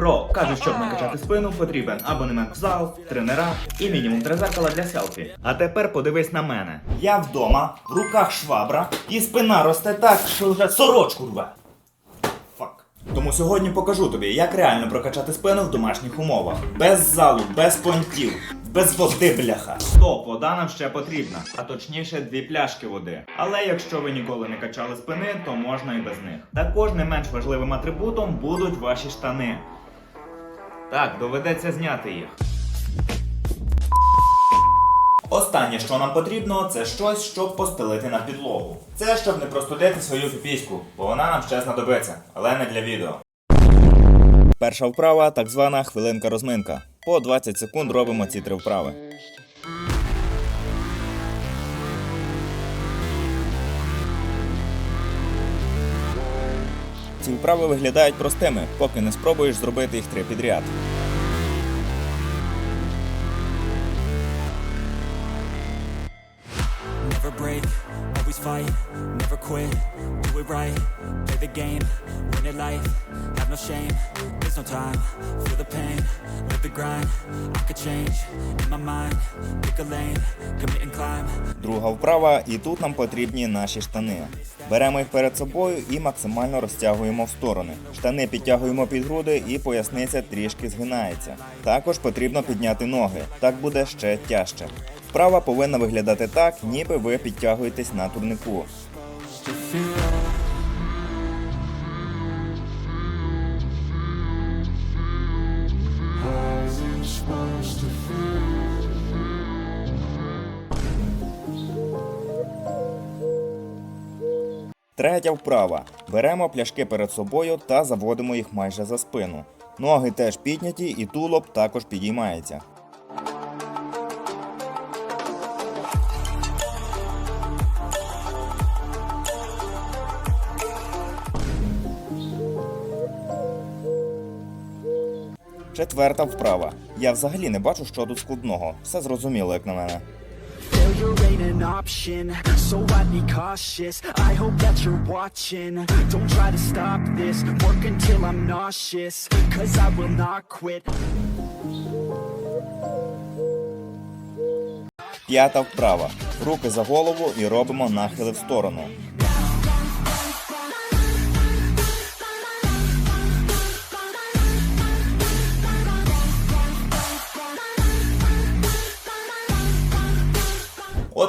Про кажуть, щоб накачати спину, потрібен абонемент в зал, тренера і мінімум три зеркала для селфі. А тепер подивись на мене. Я вдома, в руках швабра, і спина росте так, що вже сорочку рве. Фак. Тому сьогодні покажу тобі, як реально прокачати спину в домашніх умовах. Без залу, без понтів, без води, бляха. Стоп, вода нам ще потрібна, а точніше дві пляшки води. Але якщо ви ніколи не качали спини, то можна і без них. Також не менш важливим атрибутом будуть ваші штани. Так, доведеться зняти їх. Останнє, що нам потрібно, це щось, щоб постелити на підлогу. Це щоб не простудити свою піпіську, бо вона нам ще знадобиться, але не для відео. Перша вправа так звана хвилинка розминка. По 20 секунд робимо ці три вправи. Ці вправи виглядають простими, поки не спробуєш зробити їх три підряд. Never break, always fight, never quit, do it right, play the game, win it life, have no shame, there's no time, feel the pain, grind, I could change, in my mind, pick a lane, commit and climb, Друга вправа, і тут нам потрібні наші штани. Беремо їх перед собою і максимально розтягуємо в сторони. Штани підтягуємо під груди і поясниця трішки згинається. Також потрібно підняти ноги, так буде ще тяжче. Вправа повинна виглядати так, ніби ви підтягуєтесь на турнику. Третя вправа. Беремо пляшки перед собою та заводимо їх майже за спину. Ноги теж підняті і тулуб також підіймається. Четверта вправа. Я взагалі не бачу, що тут складного. Все зрозуміло, як на мене. Failure ain't an option, so I'd be cautious. I hope that you're watching. Don't try to stop this, work until I'm nauseous. Cause I will not quit. П'ята вправа. Руки за голову і робимо нахили в сторону.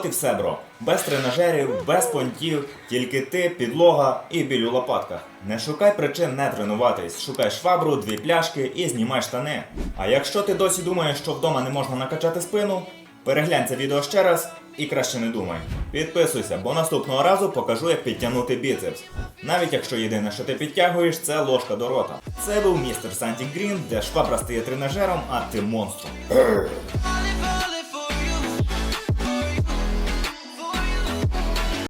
І все, бро. Без тренажерів, без понтів, тільки ти, підлога і біль у лопатках. Не шукай причин не тренуватись, шукай швабру, дві пляшки і знімай штани. А якщо ти досі думаєш, що вдома не можна накачати спину, переглянь це відео ще раз і краще не думай. Підписуйся, бо наступного разу покажу, як підтягнути біцепс. Навіть якщо єдине, що ти підтягуєш, це ложка до рота. Це був містер Санті Грін, де швабра стає тренажером, а ти монстром.